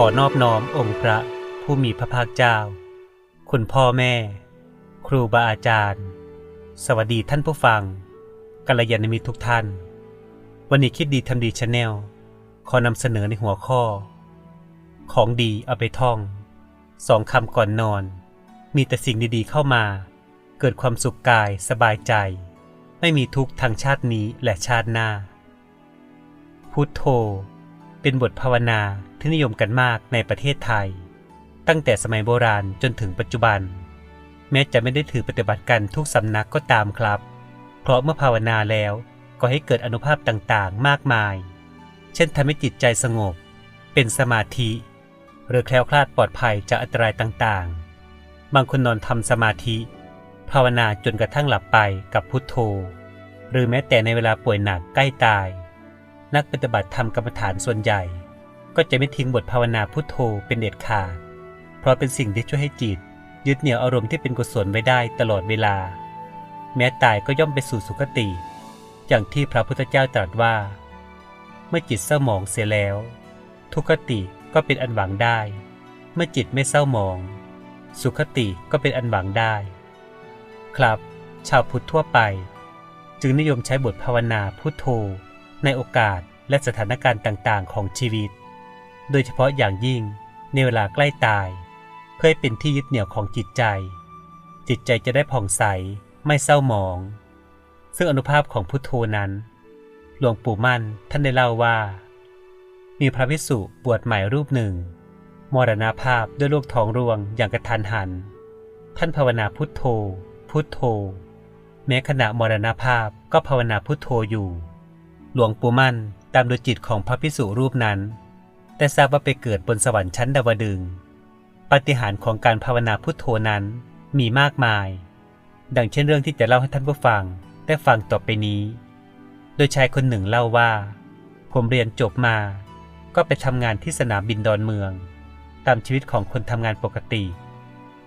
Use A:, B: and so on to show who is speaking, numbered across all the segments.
A: ขอนอบน้อมองค์พระผู้มีพระภาคเจ้า คุณพ่อแม่ ครูบาอาจารย์ สวัสดีท่านผู้ฟังกัลยาณมิตรทุกท่าน วันนี้คิดดีทำดีชาแนลขอนำเสนอในหัวข้อ ของดีเอาไปท่อง สองคำก่อนนอน มีแต่สิ่งดีๆเข้ามา เกิดความสุขกายสบายใจ ไม่มีทุกข์ทางชาตินี้และชาติหน้า พุทโธ เป็นบทภาวนาที่นิยมกันมากในประเทศไทย ตั้งแต่สมัยโบราณจนถึงปัจจุบัน แม้จะไม่ได้ถือปฏิบัติกันทุกสำนักก็ตามครับ เพราะเมื่อภาวนาแล้วก็ให้เกิดอนุภาพต่างๆ มากมาย เช่นทำให้จิตใจสงบ เป็นสมาธิ หรือแคล้วคลาดปลอดภัยจากอันตรายต่างๆ บางคนนอนทำสมาธิ ภาวนาจนกระทั่งหลับไปกับพุทโธ หรือแม้แต่ในเวลาป่วยหนักใกล้ตาย นักปฏิบัติธรรมกรรมฐานส่วนใหญ่ ก็จะไม่ทิ้งบทภาวนาพุทโธเป็นเด็ดขาด เพราะเป็นสิ่งที่ช่วยให้จิต ยึดเหนี่ยวอารมณ์ที่เป็นกุศลไว้ได้ตลอดเวลา แม้ตายก็ย่อมไปสู่สุคติ อย่างที่พระพุทธเจ้าตรัสว่า เมื่อจิตเศร้าหมองเสียแล้ว ทุกติก็เป็นอันหวังได้ เมื่อจิตไม่เศร้าหมอง สุขติก็เป็นอันหวังได้ ครับ ชาวพุทธทั่วไป จึงนิยมใช้บทภาวนาพุทโธ ในโอกาสและสถานการณ์ต่างๆ ของชีวิต โดยเฉพาะอย่างยิ่งในเวลาใกล้ตาย เพื่อเป็นที่ยึดเหนี่ยวของจิตใจ จิตใจจะได้ผ่องใสไม่เศร้าหมอง ซึ่งอนุภาพของพุทโธนั้น หลวงปู่มั่นท่านได้เล่าว่า มีพระภิกษุบวชใหม่รูปหนึ่ง มรณภาพด้วยโรคท้องร่วงอย่างกระทันหัน ท่านภาวนาพุทโธ พุทโธ แม้ขณะมรณภาพก็ภาวนาพุทโธอยู่ หลวงปู่มั่นตามดยจิตของพระภิกษุรูปนั้น แต่ทราบว่าไปเกิดบนสวรรค์ชั้นดาวดึงปฏิหารของการภาวนาพุทโธนั้นมีมากมาย ดังเช่นเรื่องที่จะเล่าให้ท่านผู้ฟังได้ฟังต่อไปนี้ โดยชายคนหนึ่งเล่าว่า ผมเรียนจบมา ก็ไปทำงานที่สนามบินดอนเมือง ตามชีวิตของคนทำงานปกติ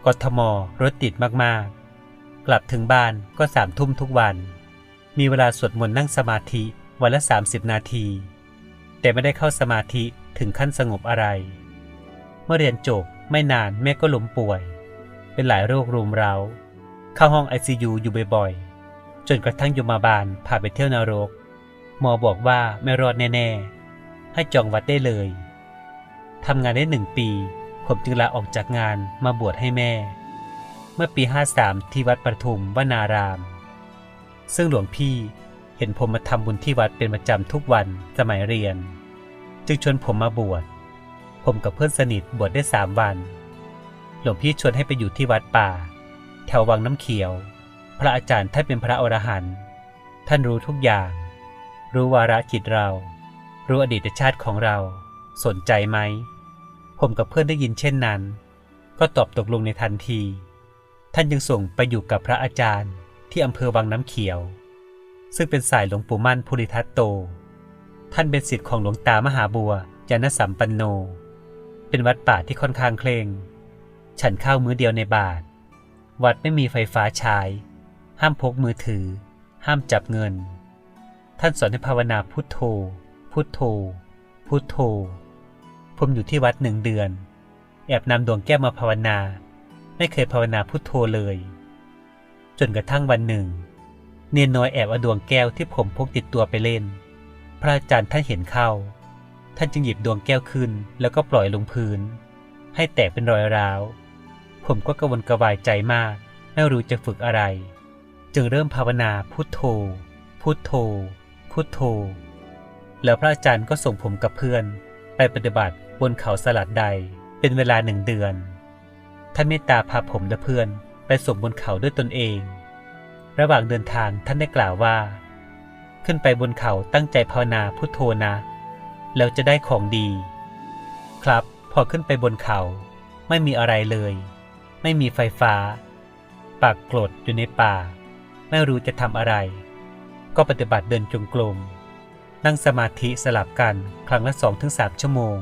A: กทมรถติดมากๆ กลับถึงบ้านก็สามทุ่มทุกวัน มีเวลาสวดมนต์นั่งสมาธิ วันละ 30 นาที แต่ไม่ได้เข้าสมาธิถึงขั้นสงบอะไร เมื่อเรียนจบไม่นานแม่ก็ล้มป่วย เป็นหลายโรครุมเร้า เข้าห้อง ICU อยู่บ่อยๆ จนกระทั่งยมาบาลพาไปเที่ยวนรก หมอบอกว่าไม่รอดแน่ ๆ ให้จองวัดได้เลยทำงานได้หนึ่งปี ผมจึงลาออกจากงานมาบวชให้แม่ เมื่อปี 53 ที่วัดประทุมวนาราม ซึ่งหลวงพี่ เห็นผมมาทำบุญที่วัดเป็นประจำทุกวันสมัยเรียน จึงชวนผมมาบวช ผมกับเพื่อนสนิทบวชได้สามวัน หลวงพี่ชวนให้ไปอยู่ที่วัดป่า แถววังน้ำเขียว พระอาจารย์ท่านเป็นพระอรหันต์ท่านรู้ทุกอย่าง รู้วาระจิตเรา รู้อดีตชาติของเรา สนใจไหม ผมกับเพื่อนได้ยินเช่นนั้น ก็ตอบตกลงในทันที ท่านยังส่งไปอยู่กับพระอาจารย์ที่อำเภอวังน้ำเขียว ซึ่งเป็นสายหลวงปู่มั่นภูริทัตโต ท่านเป็นศิษย์ของหลวงตามหาบัวยานสัมปันโน เป็นวัดป่าที่ค่อนข้างเคร่ง ฉันข้าวมื้อเดียวในบาท วัดไม่มีไฟฟ้าใช้ ห้ามพกมือถือ ห้ามจับเงิน ท่านสอนให้ภาวนาพุทโธ พุทโธ พุทโธ ผมอยู่ที่วัดหนึ่งเดือน แอบนำดวงแก้วมาภาวนา ไม่เคยภาวนาพุทโธเลย จนกระทั่งวันหนึ่ง เนียนน้อยแอบเอาดวงแก้วที่ผมพกติดตัวไปเล่น พระอาจารย์ท่านเห็นเข้า ท่านจึงหยิบดวงแก้วขึ้น แล้วก็ปล่อยลงพื้น ให้แตกเป็นรอยร้าว ผมก็กระวนกระวายใจมาก ไม่รู้จะฝึกอะไร จึงเริ่มภาวนาพุทโธ พุทโธ พุทโธ แล้วพระอาจารย์ก็ส่งผมกับเพื่อน ไปปฏิบัติบนเขาสลัดใด เป็นเวลาหนึ่งเดือน ท่านเมตตาพาผมและเพื่อนไปส่งบนเขาด้วยตนเอง ระหว่างเดินทางท่านได้กล่าวว่า ขึ้นไปบนเขาตั้งใจภาวนาพุทโธนะ แล้วจะได้ของดี ครับ พอขึ้นไปบนเขา ไม่มีอะไรเลย ไม่มีไฟฟ้า ปากกรดอยู่ในป่า ไม่รู้จะทำอะไร ก็ปฏิบัติเดินจงกรมนั่งสมาธิสลับกันครั้งละ2-3ชั่วโมง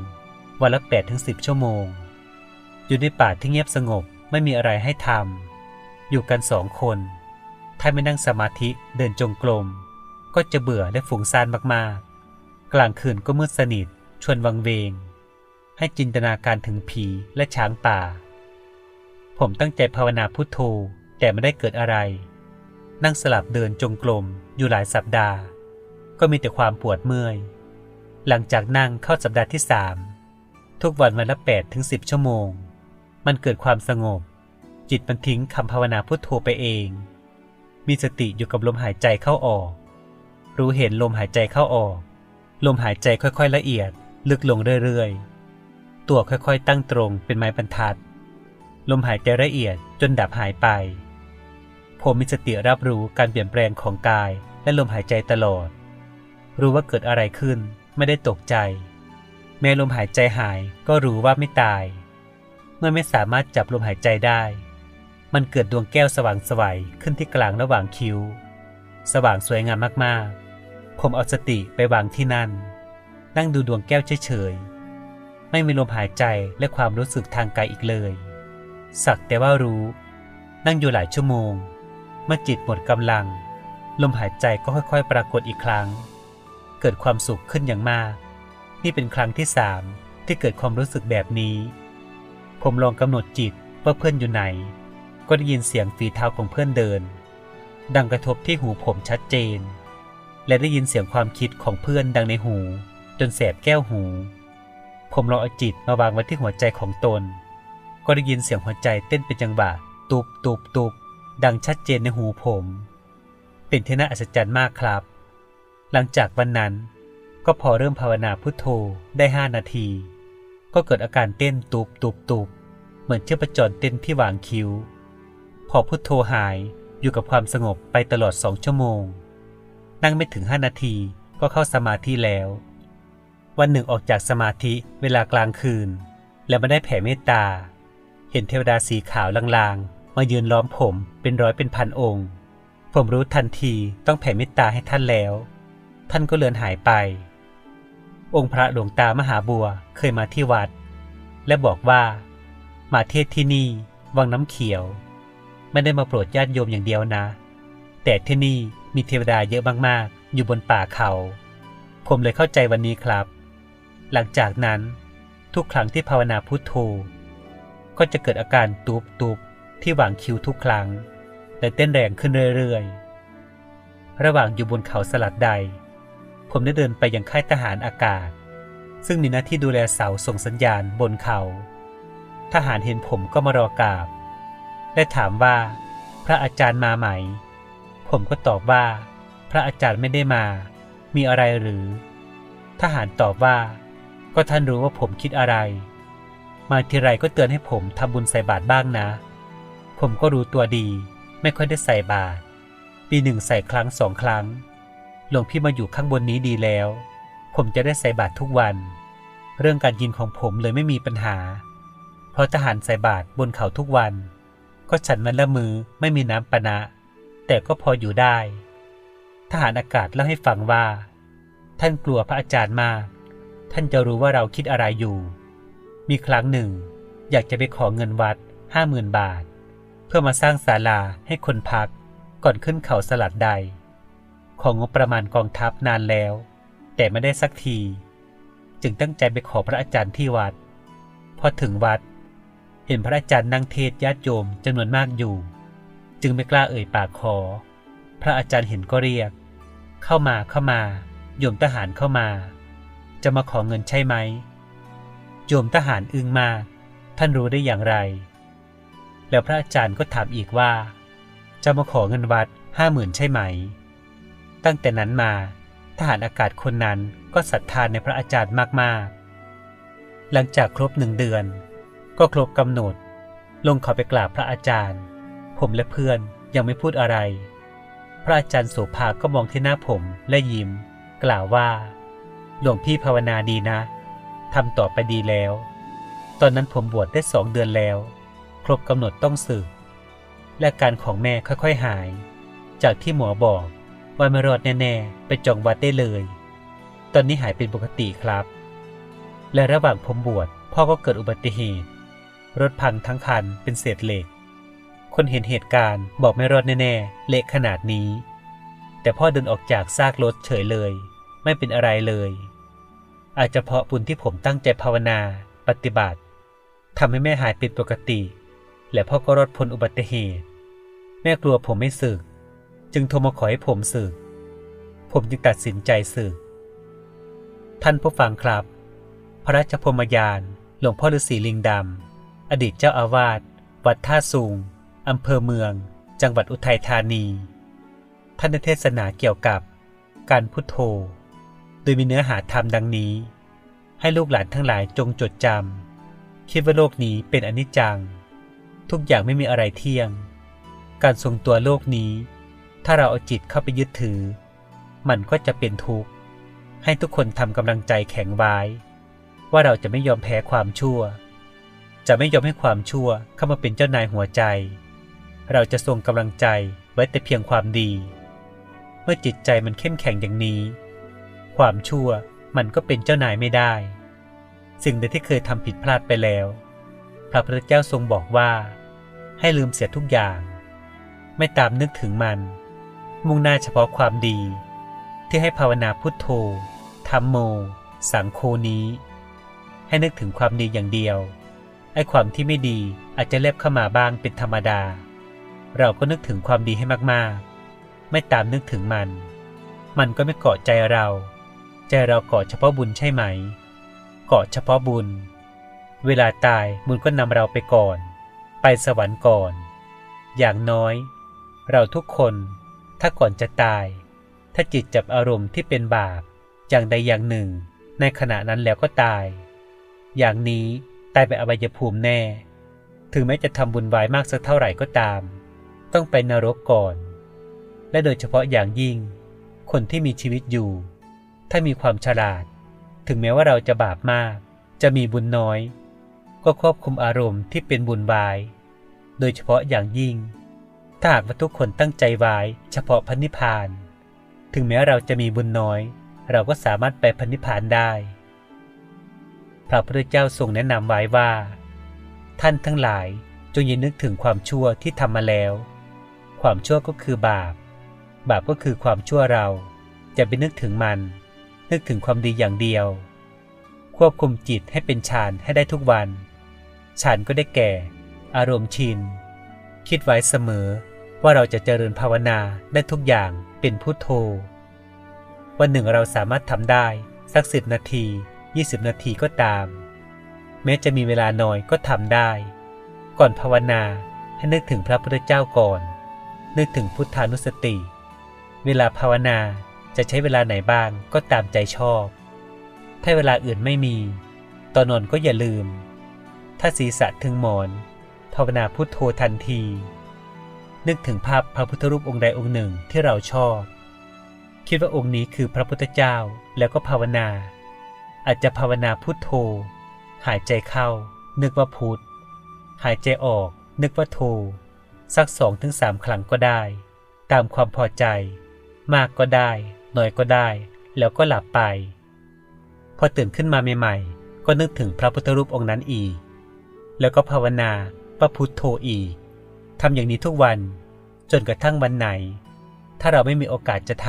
A: วันละ8-10ชั่วโมง อยู่ในป่าที่เงียบสงบไม่มีอะไรให้ทำอยู่กันสองคน ถ้าไม่นั่งสมาธิเดินจงกรมก็จะเบื่อและฝุ่งซ่านมากๆ กลางคืนก็มืดสนิท ชวนวังเวง ให้จินตนาการถึงผีและช้างป่า ผมตั้งใจภาวนาพุทโธแต่ไม่ได้เกิดอะไร นั่งสลับเดินจงกรมอยู่หลายสัปดาห์ ก็มีแต่ความปวดเมื่อย หลังจากนั่งเข้าสัปดาห์ที่สามทุกวันวันละ8ถึง10 ชั่วโมง มันเกิดความสงบ จิตมันทิ้งคำภาวนาพุทโธไปเอง มีสติอยู่กับลมหายใจเข้าออก รู้เห็นลมหายใจเข้าออก ลมหายใจค่อยๆละเอียด ลึกลงเรื่อยๆ ตัวค่อยๆตั้งตรงเป็นไม้บรรทัด ลมหายใจละเอียดจนดับหายไป ผมมีสติรับรู้การเปลี่ยนแปลงของกายและลมหายใจตลอด รู้ว่าเกิดอะไรขึ้นไม่ได้ตกใจ แม้ลมหายใจหายก็รู้ว่าไม่ตาย เมื่อไม่สามารถจับลมหายใจได้ มันเกิดดวงแก้วสว่างสวัยขึ้นที่กลางระหว่างคิ้ว สว่างสวยงามมากๆ ผมเอาสติไปวางที่นั่น นั่งดูดวงแก้วเฉยๆ ไม่มีลมหายใจและความรู้สึกทางกายอีกเลย สักแต่ว่ารู้ นั่งอยู่หลายชั่วโมง เมื่อจิตหมดกำลัง ลมหายใจก็ค่อยๆ ปรากฏอีกครั้ง เกิดความสุขขึ้นอย่างมาก นี่เป็นครั้งที่สามที่เกิดความรู้สึกแบบนี้ ผมลองกำหนดจิตว่าเพื่อนอยู่ไหน ก็ได้ยินเสียงฝีเท้าของเพื่อนเดิน ดังกระทบที่หูผมชัดเจน และได้ยินเสียงความคิดของเพื่อนดังในหู จนแสบแก้วหู ผมลองเอาจิตมาวางไว้ที่หัวใจของตน ก็ได้ยินเสียงหัวใจเต้นเป็นจังหวะตุบตุบตุบดังชัดเจนในหูผม เป็นที่น่าอัศจรรย์มากครับ หลังจากวันนั้นก็พอเริ่มภาวนาพุทโธได้ห้านาที ก็เกิดอาการเต้นตุบตุบตุบเหมือนเชือประจรเต้นที่หว่างคิ้ว พอพุทโธหายอยู่กับความสงบไปตลอดสองชั่วโมง นั่งไม่ถึงห้านาทีก็เข้าสมาธิแล้ว วันหนึ่งออกจากสมาธิเวลากลางคืน แล้วไม่ได้แผ่เมตตา เห็นเทวดาสีขาวลางๆ มายืนล้อมผมเป็นร้อยเป็นพันองค์ ผมรู้ทันทีต้องแผ่เมตตาให้ท่านแล้ว ท่านก็เลือนหายไป องค์พระหลวงตามหาบัวเคยมาที่วัด และบอกว่า มาเทศที่นี่ วังน้ำเขียว ไม่ได้มาโปรดญาติโยมอย่างเดียวนะ แต่ที่นี่มีเทวดาเยอะมากๆ อยู่บนป่าเขา ผมเลยเข้าใจวันนี้ครับ หลังจากนั้นทุกครั้งที่ภาวนาพุทโธก็จะเกิดอาการตูบตูบที่หว่างคิ้วทุกครั้งและเต้นแรงขึ้นเรื่อยๆ ระหว่างอยู่บนเขาสลัดใด ผมได้เดินไปยังค่ายทหารอากาศ ซึ่งมีหน้าที่ดูแลเสาส่งสัญญาณบนเขา ทหารเห็นผมก็มารอกราบ และถามว่า พระอาจารย์มาไหม ผมก็ตอบว่า พระอาจารย์ไม่ได้มา มีอะไรหรือ ทหารตอบว่า ก็ท่านรู้ว่าผมคิดอะไร มาทีไรก็เตือนให้ผมทำบุญใส่บาตรบ้างนะ ผมก็รู้ตัวดี ไม่ค่อยได้ใส่บาตรปีหนึ่งใส่ครั้งสองครั้ง หลวงพี่มาอยู่ข้างบนนี้ดีแล้ว ผมจะได้ใส่บาตรทุกวัน เรื่องการกินของผมเลยไม่มีปัญหา เพราะทหารใส่บาตรบนเขาทุกวัน ก็ฉันมันละมือไม่มีน้ำปนะ แต่ก็พออยู่ได้ ทหารอากาศเล่าให้ฟังว่า ท่านกลัวพระอาจารย์มาก ท่านจะรู้ว่าเราคิดอะไรอยู่ มีครั้งหนึ่ง อยากจะไปขอเงินวัดห้าหมื่นบาท เพื่อมาสร้างศาลาให้คนพัก ก่อนขึ้นเขาสลัดใด ของงบประมาณกองทัพนานแล้ว แต่ไม่ได้สักที จึงตั้งใจไปขอพระอาจารย์ที่วัด พอถึงวัด เห็นพระอาจารย์นั่งเทศญาติโยมจำนวนมากอยู่ จึงไม่กล้าเอ่ยปากขอ พระอาจารย์เห็นก็เรียก เข้ามาเข้ามา โยมทหารเข้ามา จะมาขอเงินใช่ไหมโยมทหารอึ้งมากท่านรู้ได้อย่างไร แล้วพระอาจารย์ก็ถามอีกว่า จะมาขอเงินวัดห้าหมื่นใช่ไหม ตั้งแต่นั้นมาทหารอากาศคนนั้นก็ศรัทธานในพระอาจารย์มากๆ หลังจากครบหนึ่งเดือน ก็ครบกำหนด ลงเขาไปกราบพระอาจารย์ ผมและเพื่อนยังไม่พูดอะไร พระอาจารย์โสภาก็มองที่หน้าผมและยิ้ม กล่าวว่า หลวงพี่ภาวนาดีนะทำต่อไปดีแล้ว ตอนนั้นผมบวชได้สองเดือนแล้ว ครบกำหนดต้องสึก และการของแม่ค่อยๆหาย จากที่หมอบอกว่าไม่รอดแน่ๆ ไปจองวัดได้เลย ตอนนี้หายเป็นปกติครับ และระหว่างผมบวชพ่อก็เกิดอุบัติเหตุ รถพังทั้งคันเป็นเศษเหล็ก คนเห็นเหตุการณ์บอกไม่รอดแน่ๆ เละขนาดนี้ แต่พ่อเดินออกจากซากรถเฉยเลย ไม่เป็นอะไรเลย อาจจะเพราะบุญที่ผมตั้งใจภาวนาปฏิบัติทำให้แม่หายเป็นปกติ และพ่อก็รอดพ้นอุบัติเหตุ แม่กลัวผมไม่สึก จึงโทรมาขอให้ผมสึก ผมจึงตัดสินใจสึก ท่านผู้ฟังครับ พระราชพมยานหลวงพ่อฤาษีลิงดำ อดีตเจ้าอาวาสวัดท่าสูงอำเภอเมือง จังหวัดอุทัยธานี ท่านเทศนาเกี่ยวกับการพุทโธ โดยมีเนื้อหาธรรมดังนี้ ให้ลูกหลานทั้งหลายจงจดจำคิดว่าโลกนี้เป็นอนิจจัง ทุกอย่างไม่มีอะไรเที่ยง การทรงตัวโลกนี้ ถ้าเราเอาจิตเข้าไปยึดถือ มันก็จะเป็นทุกข์ ให้ทุกคนทำกำลังใจแข็งไว้ ว่าเราจะไม่ยอมแพ้ความชั่ว จะไม่ยอมให้ความชั่วเข้ามาเป็นเจ้านายหัวใจ เราจะทรงกำลังใจไว้แต่เพียงความดี เมื่อจิตใจมันเข้มแข็งอย่างนี้ ความชั่วมันก็เป็นเจ้านายไม่ได้ สิ่งใดที่เคยทำผิดพลาดไปแล้ว พระพุทธเจ้าทรงบอกว่า ให้ลืมเสียทุกอย่าง ไม่ตามนึกถึงมัน มุ่งหน้าเฉพาะความดี ที่ให้ภาวนาพุทโธธรรมโม สังโฆนี้ ให้นึกถึงความดีอย่างเดียว ไอ้ความที่ไม่ดีอาจจะเล็บเข้ามาบ้างเป็นธรรมดา เราก็นึกถึงความดีให้มากๆ ไม่ตามนึกถึงมัน มันก็ไม่เกาะใจเรา ใจเราเกาะเฉพาะบุญใช่ไหม เกาะเฉพาะบุญ เวลาตายบุญก็นำเราไปก่อน ไปสวรรค์ก่อน อย่างน้อย เราทุกคนถ้าก่อนจะตาย ถ้าจิตจับอารมณ์ที่เป็นบาปอย่างใดอย่างหนึ่ง ในขณะนั้นแล้วก็ตาย อย่างนี้ายไปอบายภูมิแน่ ถึงแม้จะทำบุญไว้มากสักเท่าไหร่ก็ตาม ต้องไปนรกก่อน และโดยเฉพาะอย่างยิ่ง คนที่มีชีวิตอยู่ ถ้ามีความฉลาด ถึงแม้ว่าเราจะบาปมาก จะมีบุญน้อย ก็ควบคุมอารมณ์ที่เป็นบุญไว้โดยเฉพาะอย่างยิ่ง ถ้าหากว่าทุกคนตั้งใจไว้เฉพาะพันิพาน ถึงแม้เราจะมีบุญน้อย เราก็สามารถไปพันิพานได้ พระพุทธเจ้าทรงแนะนำไว้ว่า ท่านทั้งหลายจงย่านึกถึงความชั่วที่ทำมาแล้ว ความชั่วก็คือบาป บาปก็คือความชั่วเราจะไปนึกถึงมัน นึกถึงความดีอย่างเดียว ควบคุมจิตให้เป็นฌานให้ได้ทุกวันฌานก็ได้แก่ อารมณ์ชิน คิดไว้เสมอว่าเราจะเจริญภาวนาได้ทุกอย่างเป็นพุทโธวันหนึ่งเราสามารถทำได้สักสิบนาที 20 นาทีก็ตาม แม้จะมีเวลาน้อยก็ทำได้ ก่อนภาวนาให้นึกถึงพระพุทธเจ้าก่อน นึกถึงพุทธานุสติ เวลาภาวนาจะใช้เวลาไหนบ้างก็ตามใจชอบ ถ้าเวลาอื่นไม่มี ตอนนอนก็อย่าลืม ถ้าศีรษะถึงหมอน ภาวนาพุทโธทันที นึกถึงภาพพระพุทธรูปองค์ใดองค์หนึ่งที่เราชอบ คิดว่าองค์นี้คือพระพุทธเจ้าแล้วก็ภาวนา อาจจะภาวนาพุทโธ หายใจเข้า นึกว่าพุทหายใจออก นึกว่าโธสักสองถึงสามครั้งก็ได้ ตามความพอใจ มากก็ได้ น้อยก็ได้ แล้วก็หลับไป พอตื่นขึ้นมาใหม่ๆ ก็นึกถึงพระพุทธรูปองค์นั้นอีก แล้วก็ภาวนาว่าพุทโธอีกทำอย่างนี้ทุกวันจนกระทั่งวันไหน ถ้าเราไม่มีโอกาสจะท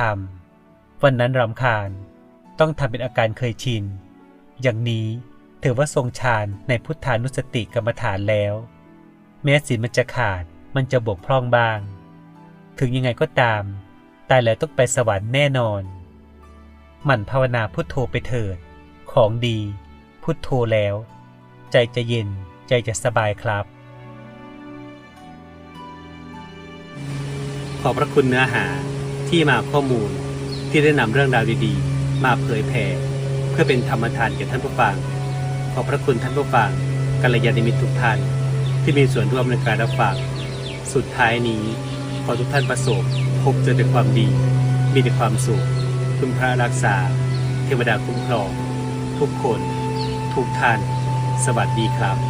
A: ำวันนั้นรำคาญ ต้องทำเป็นอาการเคยชิน อย่างนี้ถือว่าทรงฌานในพุทธานุสติกรรมฐานแล้ว แม้ศีลมันจะขาดมันจะบกพร่องบ้าง ถึงยังไงก็ตาม ตายแล้วต้องไปสวรรค์แน่นอน หมั่นภาวนาพุทโธไปเถิด ของดี พุทโธแล้ว ใจจะเย็นใจจะสบายครับ ขอบพระคุณเนื้อหาที่มาข้อมูลที่ได้นำเรื่องราวดีๆ มาเผยแผ่ พื่อเป็นธรรมทานแก่ท่านผู้ฟัง ขอพระคุณท่านผู้ฟังกัลยาณมิตรทุกท่านที่มีส่วนร่วมในการรับฟัง สุดท้ายนี้ ขอทุกท่านประสบพบเจอแต่ความดี มีแต่ความสุข คุณพระรักษา เทวดาคุ้มครอง ทุกคน ทุกท่าน สวัสดีครับ